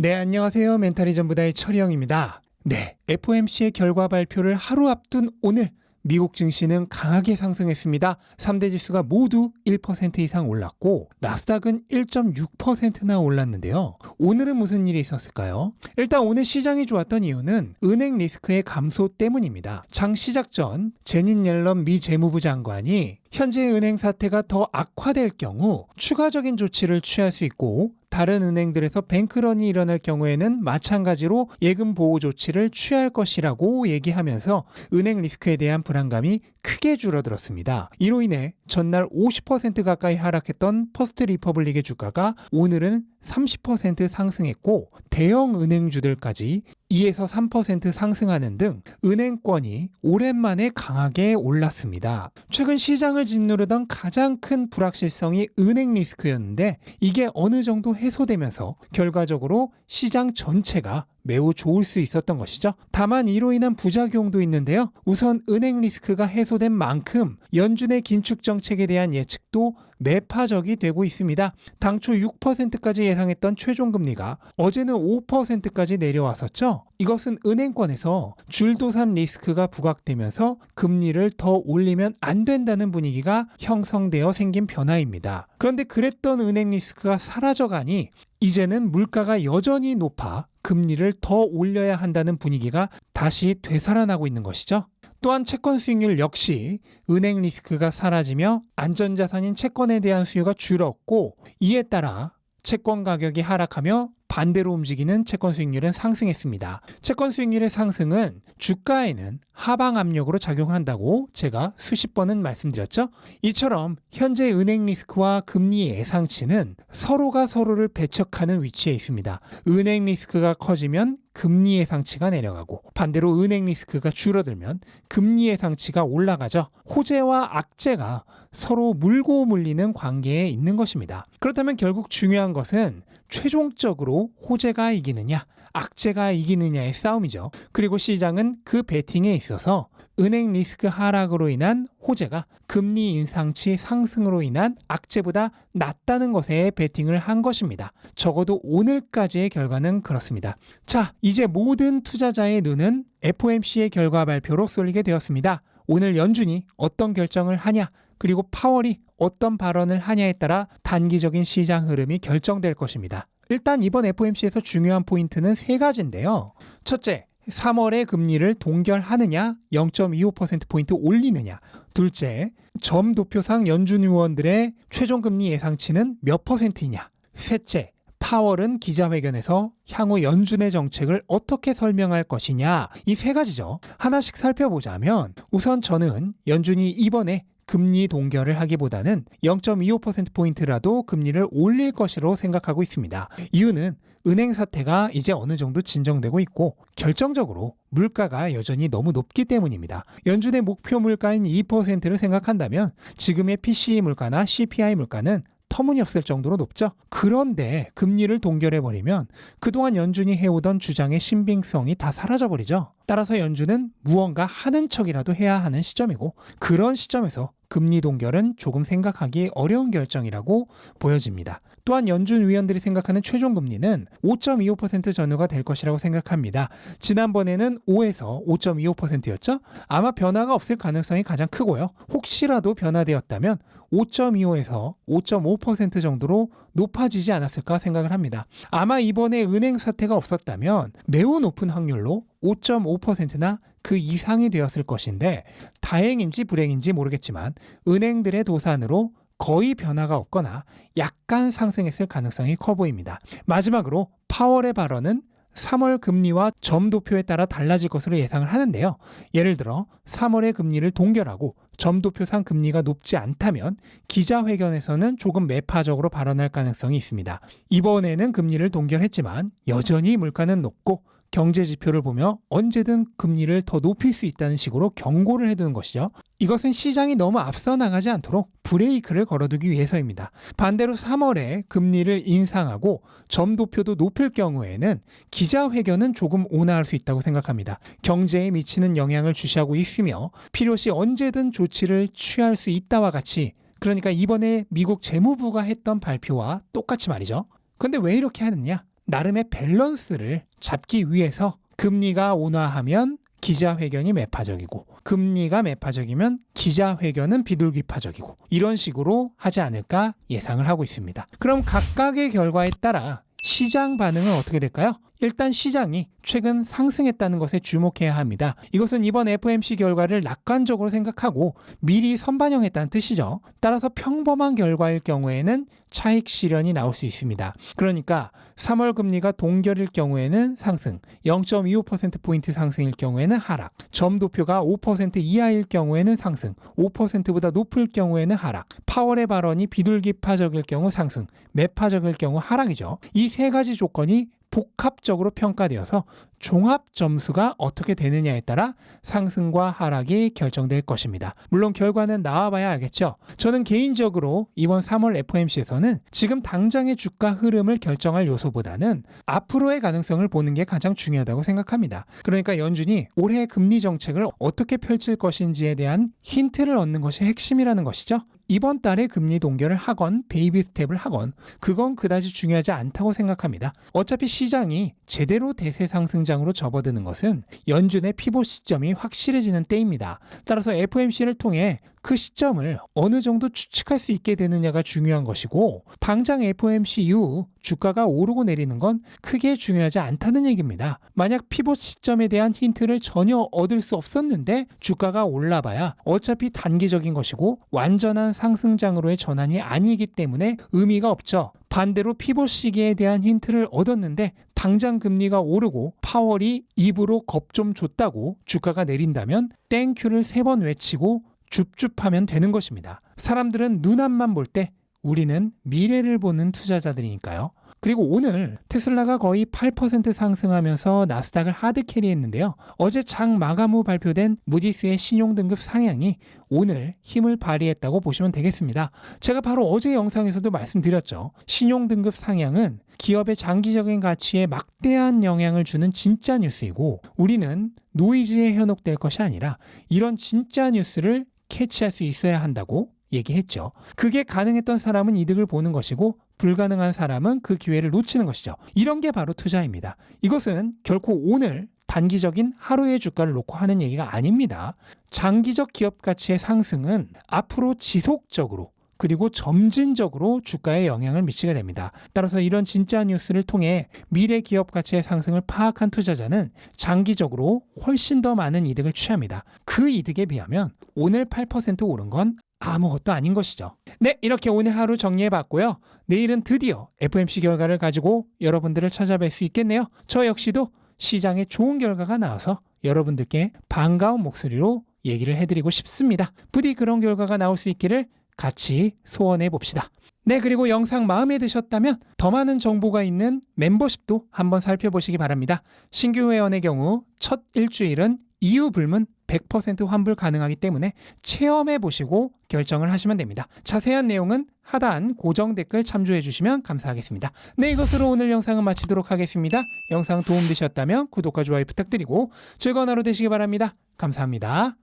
네, 안녕하세요. 멘탈이 전부다의 철영입니다. 네, FOMC의 결과 발표를 하루 앞둔 오늘 미국 증시는 강하게 상승했습니다. 3대 지수가 모두 1% 이상 올랐고 나스닥은 1.6%나 올랐는데요. 오늘은 무슨 일이 있었을까요? 일단 오늘 시장이 좋았던 이유는 은행 리스크의 감소 때문입니다. 장 시작 전 제닌 옐런 미 재무부 장관이 현재 은행 사태가 더 악화될 경우 추가적인 조치를 취할 수 있고 다른 은행들에서 뱅크런이 일어날 경우에는 마찬가지로 예금 보호 조치를 취할 것이라고 얘기하면서 은행 리스크에 대한 불안감이 크게 줄어들었습니다. 이로 인해 전날 50% 가까이 하락했던 퍼스트 리퍼블릭의 주가가 오늘은 30% 상승했고 대형 은행주들까지 2에서 3% 상승하는 등 은행권이 오랜만에 강하게 올랐습니다. 최근 시장을 짓누르던 가장 큰 불확실성이 은행 리스크였는데 이게 어느 정도 해소되면서 결과적으로 시장 전체가 매우 좋을 수 있었던 것이죠. 다만 이로 인한 부작용도 있는데요. 우선 은행 리스크가 해소된 만큼 연준의 긴축 정책에 대한 예측도 매파적이 되고 있습니다. 당초 6%까지 예상했던 최종 금리가 어제는 5%까지 내려왔었죠. 이것은 은행권에서 줄도산 리스크가 부각되면서 금리를 더 올리면 안 된다는 분위기가 형성되어 생긴 변화입니다. 그런데 그랬던 은행 리스크가 사라져가니 이제는 물가가 여전히 높아 금리를 더 올려야 한다는 분위기가 다시 되살아나고 있는 것이죠. 또한 채권 수익률 역시 은행 리스크가 사라지며 안전자산인 채권에 대한 수요가 줄었고 이에 따라 채권 가격이 하락하며 반대로 움직이는 채권 수익률은 상승했습니다. 채권 수익률의 상승은 주가에는 하방 압력으로 작용한다고 제가 수십 번은 말씀드렸죠. 이처럼 현재 은행 리스크와 금리 예상치는 서로가 서로를 배척하는 위치에 있습니다. 은행 리스크가 커지면 금리 예상치가 내려가고 반대로 은행 리스크가 줄어들면 금리 예상치가 올라가죠. 호재와 악재가 서로 물고 물리는 관계에 있는 것입니다. 그렇다면 결국 중요한 것은 최종적으로 호재가 이기느냐, 악재가 이기느냐의 싸움이죠. 그리고 시장은 그 베팅에 있어서 은행 리스크 하락으로 인한 호재가 금리 인상치 상승으로 인한 악재보다 낫다는 것에 베팅을 한 것입니다. 적어도 오늘까지의 결과는 그렇습니다. 자, 이제 모든 투자자의 눈은 FOMC의 결과 발표로 쏠리게 되었습니다. 오늘 연준이 어떤 결정을 하냐, 그리고 파월이 어떤 발언을 하냐에 따라 단기적인 시장 흐름이 결정될 것입니다. 일단 이번 FOMC에서 중요한 포인트는 세 가지인데요. 첫째, 3월에 금리를 동결하느냐, 0.25%포인트 올리느냐. 둘째, 점 도표상 연준 의원들의 최종 금리 예상치는 몇 퍼센트이냐. 셋째, 파월은 기자회견에서 향후 연준의 정책을 어떻게 설명할 것이냐. 이 세 가지죠. 하나씩 살펴보자면 우선 저는 연준이 이번에 금리 동결을 하기보다는 0.25%포인트라도 금리를 올릴 것으로 생각하고 있습니다. 이유는 은행 사태가 이제 어느 정도 진정되고 있고 결정적으로 물가가 여전히 너무 높기 때문입니다. 연준의 목표 물가인 2%를 생각한다면 지금의 PCE 물가나 CPI 물가는 터무니없을 정도로 높죠. 그런데 금리를 동결해버리면 그동안 연준이 해오던 주장의 신빙성이 다 사라져버리죠. 따라서 연준은 무언가 하는 척이라도 해야 하는 시점이고 그런 시점에서 금리 동결은 조금 생각하기 어려운 결정이라고 보여집니다. 또한 연준 위원들이 생각하는 최종 금리는 5.25% 전후가 될 것이라고 생각합니다. 지난번에는 5에서 5.25%였죠? 아마 변화가 없을 가능성이 가장 크고요. 혹시라도 변화되었다면 5.25에서 5.5% 정도로 높아지지 않았을까 생각을 합니다. 아마 이번에 은행 사태가 없었다면 매우 높은 확률로 5.5%나 그 이상이 되었을 것인데 다행인지 불행인지 모르겠지만 은행들의 도산으로 거의 변화가 없거나 약간 상승했을 가능성이 커 보입니다. 마지막으로 파월의 발언은 3월 금리와 점도표에 따라 달라질 것으로 예상을 하는데요. 예를 들어 3월의 금리를 동결하고 점도표상 금리가 높지 않다면 기자회견에서는 조금 매파적으로 발언할 가능성이 있습니다. 이번에는 금리를 동결했지만 여전히 물가는 높고 경제 지표를 보며 언제든 금리를 더 높일 수 있다는 식으로 경고를 해두는 것이죠. 이것은 시장이 너무 앞서 나가지 않도록 브레이크를 걸어두기 위해서입니다. 반대로 3월에 금리를 인상하고 점도표도 높일 경우에는 기자회견은 조금 온화할 수 있다고 생각합니다. 경제에 미치는 영향을 주시하고 있으며 필요시 언제든 조치를 취할 수 있다와 같이 그러니까 이번에 미국 재무부가 했던 발표와 똑같이 말이죠. 근데 왜 이렇게 하느냐? 나름의 밸런스를 잡기 위해서 금리가 온화하면 기자회견이 매파적이고 금리가 매파적이면 기자회견은 비둘기파적이고 이런 식으로 하지 않을까 예상을 하고 있습니다. 그럼 각각의 결과에 따라 시장 반응은 어떻게 될까요? 일단 시장이 최근 상승했다는 것에 주목해야 합니다. 이것은 이번 FOMC 결과를 낙관적으로 생각하고 미리 선반영했다는 뜻이죠. 따라서 평범한 결과일 경우에는 차익 실현이 나올 수 있습니다. 그러니까 3월 금리가 동결일 경우에는 상승, 0.25%포인트 상승일 경우에는 하락, 점도표가 5% 이하일 경우에는 상승, 5%보다 높을 경우에는 하락, 파월의 발언이 비둘기파적일 경우 상승, 매파적일 경우 하락이죠. 이 세 가지 조건이 복합적으로 평가되어서 종합 점수가 어떻게 되느냐에 따라 상승과 하락이 결정될 것입니다. 물론 결과는 나와봐야 알겠죠. 저는 개인적으로 이번 3월 FOMC에서는 지금 당장의 주가 흐름을 결정할 요소보다는 앞으로의 가능성을 보는 게 가장 중요하다고 생각합니다. 그러니까 연준이 올해 금리 정책을 어떻게 펼칠 것인지에 대한 힌트를 얻는 것이 핵심이라는 것이죠. 이번 달에 금리 동결을 하건 베이비 스텝을 하건 그건 그다지 중요하지 않다고 생각합니다. 어차피 시장이 제대로 대세 상승장으로 접어드는 것은 연준의 피봇 시점이 확실해지는 때입니다. 따라서 FOMC를 통해 그 시점을 어느 정도 추측할 수 있게 되느냐가 중요한 것이고 당장 FOMC 이후 주가가 오르고 내리는 건 크게 중요하지 않다는 얘기입니다. 만약 피봇 시점에 대한 힌트를 전혀 얻을 수 없었는데 주가가 올라봐야 어차피 단기적인 것이고 완전한 상승장으로의 전환이 아니기 때문에 의미가 없죠. 반대로 피봇 시기에 대한 힌트를 얻었는데 당장 금리가 오르고 파월이 입으로 겁 좀 줬다고 주가가 내린다면 땡큐를 세 번 외치고 줍줍하면 되는 것입니다. 사람들은 눈앞만 볼 때 우리는 미래를 보는 투자자들이니까요. 그리고 오늘 테슬라가 거의 8% 상승하면서 나스닥을 하드 캐리했는데요. 어제 장 마감 후 발표된 무디스의 신용등급 상향이 오늘 힘을 발휘했다고 보시면 되겠습니다. 제가 바로 어제 영상에서도 말씀드렸죠. 신용등급 상향은 기업의 장기적인 가치에 막대한 영향을 주는 진짜 뉴스이고 우리는 노이즈에 현혹될 것이 아니라 이런 진짜 뉴스를 캐치할 수 있어야 한다고 얘기했죠. 그게 가능했던 사람은 이득을 보는 것이고 불가능한 사람은 그 기회를 놓치는 것이죠. 이런 게 바로 투자입니다. 이것은 결코 오늘 단기적인 하루의 주가를 놓고 하는 얘기가 아닙니다. 장기적 기업 가치의 상승은 앞으로 지속적으로 그리고 점진적으로 주가에 영향을 미치게 됩니다. 따라서 이런 진짜 뉴스를 통해 미래 기업 가치의 상승을 파악한 투자자는 장기적으로 훨씬 더 많은 이득을 취합니다. 그 이득에 비하면 오늘 8% 오른 건 아무것도 아닌 것이죠. 네, 이렇게 오늘 하루 정리해 봤고요. 내일은 드디어 FMC 결과를 가지고 여러분들을 찾아뵐 수 있겠네요. 저 역시도 시장에 좋은 결과가 나와서 여러분들께 반가운 목소리로 얘기를 해드리고 싶습니다. 부디 그런 결과가 나올 수 있기를 같이 소원해 봅시다. 네, 그리고 영상 마음에 드셨다면 더 많은 정보가 있는 멤버십도 한번 살펴보시기 바랍니다. 신규 회원의 경우 첫 일주일은 이유 불문 100% 환불 가능하기 때문에 체험해 보시고 결정을 하시면 됩니다. 자세한 내용은 하단 고정 댓글 참조해 주시면 감사하겠습니다. 네, 이것으로 오늘 영상은 마치도록 하겠습니다. 영상 도움 되셨다면 구독과 좋아요 부탁드리고 즐거운 하루 되시기 바랍니다. 감사합니다.